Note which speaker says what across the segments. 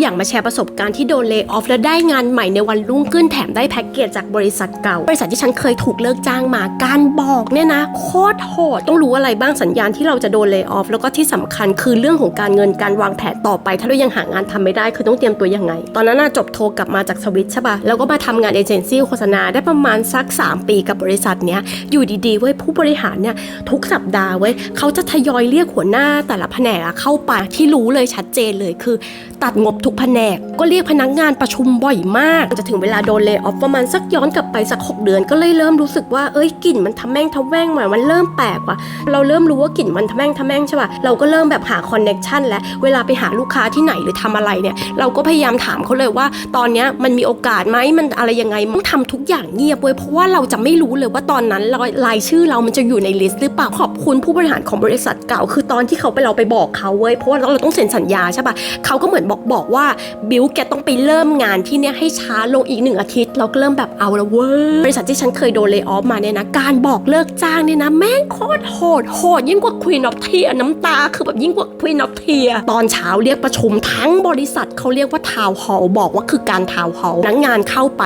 Speaker 1: อยากมาแชร์ประสบการณ์ที่โดนเล y o อ f แล้วได้งานใหม่ในวันรุ่งขึ้นแถมได้แพ็กเกจจากบริษัทเก่า บริษัทที่ฉันเคยถูกเลิกจ้างมาการบอกเนี่ยนะโคตรโหดต้องรู้อะไรบ้างสัญญาณที่เราจะโดนเล y o อ f แล้วก็ที่สำคัญคือเรื่องของการเงินการวางแผนต่อไป ถ้าเรายังหางานทำไม่ได้คือต้องเตรียมตัวยังไง ตอนนั้นน่ะจบโทรกลับมาจากสวิตใช่ปะแล้วก็มาทำงานเอเจนซี่โฆษณาได้ประมาณสัก 3 ปีกับบริษัทเนี้ยอยู่ดีๆเว้ยผู้บริหารเนี่ยทุกสัปดาห์เว้ยเขาจะทยอยเรียกหัวหน้าแต่ละแผนกอะเข้าไปที่รู้เลยชัดเจนเลยคือ ตัดงบทุกแผนก ก็เรียกพนักงานประชุมบ่อยมาก จะถึงเวลาโดนเล y o อ f ประมาณสักย้อนกลับไปสัก 6 เดือนก็เลยเริ่มรู้สึกว่าเอ้ยกลิ่นมันทำแม่งทำแว่งมามันเริ่มแปลกว่ะเราเริ่มรู้ว่ากลิ่นมันทำแม่งทำแม่งใช่ป่ะเราก็เริ่มแบบหาคอนเน็ชันแล้วเวลาไปหาลูกค้าที่ไหนหรือทำอะไรเนี่ย เราก็พยายามถามเขาเลยว่า ตอนเนี้ยมันมีโอกาสไหมมันอะไรยังไงต้องทำทุกอย่างเงียบเว้ยเพราะว่าเราจะไม่รู้เลยว่าตอนนั้นรายรายชื่อเรามันจะอยู่ในลิสต์หรือเปล่าขอบคุณผู้บริหารของบริษัทเก่า คือตอนที่เขาไปเราไปบอกเขาเว้ยเพราะว่าเราต้องเซ็นสัญญาใช่ป่ะเขาก็เหมือนบอกบอกว่าบิวแกต้องไปเริ่มงานที่เนี่ยให้ช้าลงอีกหนึ่งอาทิตย์เราก็เริ่มแบบเอาละเว้ยบริษัทที่ฉันเคยโดนเล y o อ f มาเนี่ยนะการบอกเลิกจ้างเนี่ยนะแม่งโคตรโหดโหดยิ่งกว่า Queen of Tear น้ำตาคือแบบยิ่งกว่า Queen of Tear ตอนเช้าเรียกประชุมทั้งบริษัทเขาเรียกว่าทาวน์ฮอลบอกว่าคือการทาวน์ฮอลนักงานเข้าไป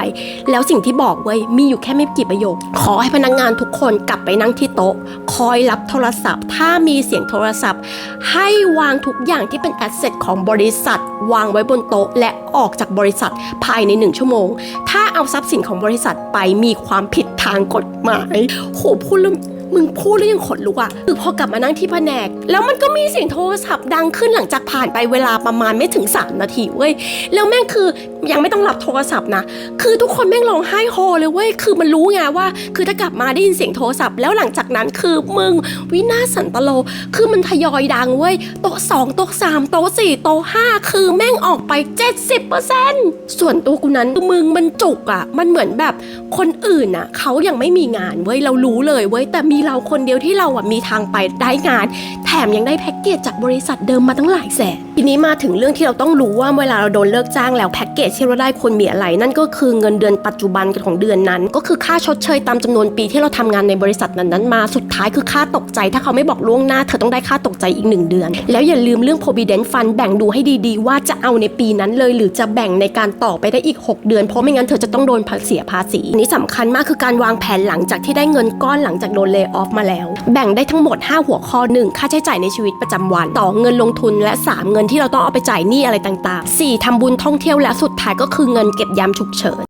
Speaker 1: แล้วสิ่งที่บอกเว้ยมีอยู่แค่ไม่กี่ประโยค ขอให้พนักงานทุกคนกลับไปนั่งที่โต๊ะ คอยรับโทรศัพท์ ถ้ามีเสียงโทรศัพท์ ให้วางทุกอย่างที่เป็นแอสเซทของบริษัทวางไว้บนโต๊ะและออกจากบริษัทภายในหนึ่งชั่วโมง ถ้าเอาทรัพย์สินของบริษัทไปมีความผิดทางกฎหมาย โหพูดแล้วมึงพูดแล้วยังขนลุกอะคือพอกลับมานั่งที่แผนก แล้วมันก็มีเสียงโทรศัพท์ดังขึ้นหลังจากผ่านไปเวลาประมาณไม่ถึง 3 นาทีเว้ย แล้วแม่งคือ ยังไม่ต้องรับโทรศัพท์นะ คือทุกคนแม่งร้องไห้โฮเลยเว้ย คือมันรู้ไงว่า คือถ้ากลับมาได้ยินเสียงโทรศัพท์แล้วหลังจากนั้นคือมึงวินาศสันตโล คือมันทยอยดังเว้ย โต๊ะสองโต๊ะสามโต๊ะสี่โต๊ะห้าคือแม่งออกไป 70%ส่วนตัวกูนั้นมึงมันจุกอะมันเหมือนแบบคนอื่นอะเขายังไม่มีงานเว้ย เรารู้เลยเว้ย แต่มีเราคนเดียวที่เราอะมีทางไปได้งาน แถมยังได้แพ็กเกจจากบริษัทเดิมมาตั้งหลายแสน นี้มาถึงเรื่องที่เราต้องรู้ว่าเวลาเราโดนเลิกจ้างแล้วแพ็กเกจที่เราได้ควรมีอะไร นั่นก็คือเงินเดือนปัจจุบันของเดือนนั้น ก็คือค่าชดเชยตามจำนวนปีที่เราทำงานในบริษัทนั้นๆมาสุดท้ายคือค่าตกใจ ถ้าเขาไม่บอกล่วงหน้าเธอต้องได้ค่าตกใจอีกหนึ่งเดือน แล้วอย่าลืมเรื่อง provident fund แบ่งดูให้ดีๆ ว่าจะเอาในปีนั้นเลย หรือจะแบ่งในการต่อไปได้อีก 6 เดือน เพราะไม่งั้นเธอจะต้องโดนเสียภาษีนี้สำคัญมากคือการวางแผนหลังจากที่ได้เงินก้อนหลังจากโดนเล y off มาแล้ว แบ่งได้ทั้งหมด 5 หัวข้อ 1 ค่าใช้จ่ายในชีวิตประจำวัน 2 เงินลงทุนและ 3 เงินทที่เราต้องเอาไปจ่ายหนี้อะไรต่างๆ 4ทำบุญท่องเที่ยวและสุดท้ายก็คือเงินเก็บยามฉุกเฉิน